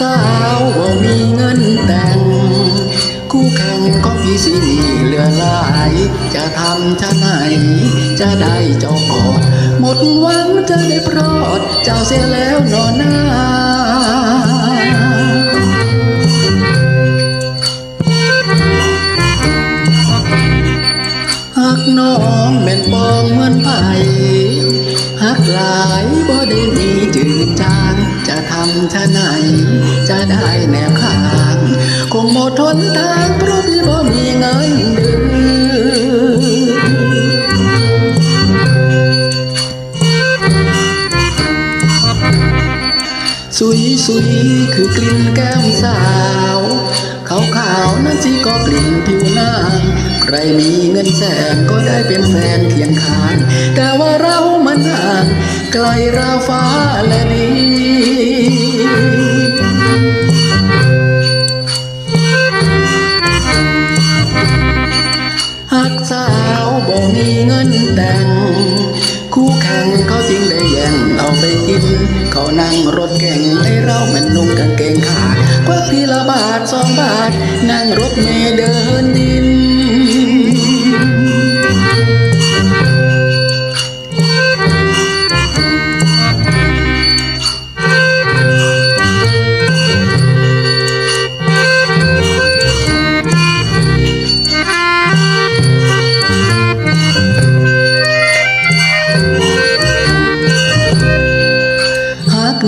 สาวบ่มีเงินแต่ง คู่แข่งก็พี่สิมีเหลือหลาย จะทำชะไหน จะได้เจ้ากอดหมดหวังจะได้พรอด เจ้าเสียแล้วนอนหน้าหากน้องแม่นบองเหมือนไผ่หากหลายบ่ได้มีจืดจางจ ชะไหน จะได้แนวข้าง คงหมดทนทางเพราะพี่บ่มีเงินเดือนสุยสุยคือกลิ่นแก้มสาว ขาวขาวๆนั้นสิก็กลิ่นผิวนาง ใครมีเงินแสนก็ได้เป็นแฟนเคียงข้าง แต่ว่าเรามันห่างไกลราฟ้าและดิ มีเงินแต่ง คู่แข่งเขาจึงได้แย่งเอาไปกิน เขานั่งรถเก่งไอเรามันนุ่งกางเกงขาดควักทีละบาทสองบาท นั่งรถเมล์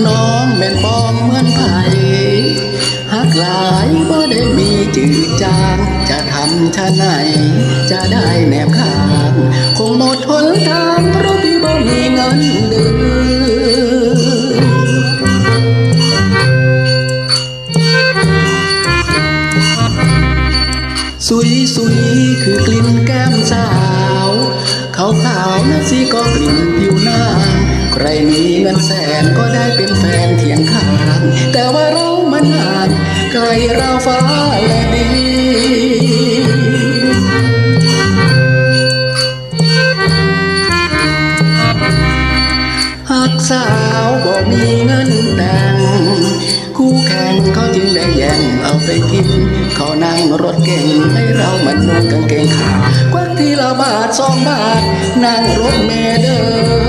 น้องแม่นบองเหมือนไผ่หากหลายบ่ได้มีจืดจางจะทำชะไหน จะได้แนบข้างคงหมดหนทางเพราะพี่บ่มีเงินเดือนสุยสุยคือกลิ่นแก้มสาวขาวขาวๆนะสิก็กลิ่นผิวหน้า ใครมีเงินแสนก็ได้เป็นแฟนเทียงข้างแต่ว่าเรามันห่างไกลราฟ้าและดินหากสาวบ่มีเงินแต่งคู่แข่งเขาจึงได้แย่งเอาไปกิน เขานั่งรถเก่งให้เรามันนุ่งกางเกงขาวกวักทีละบาทสองบาท นั่งรถเมล์เดินดิน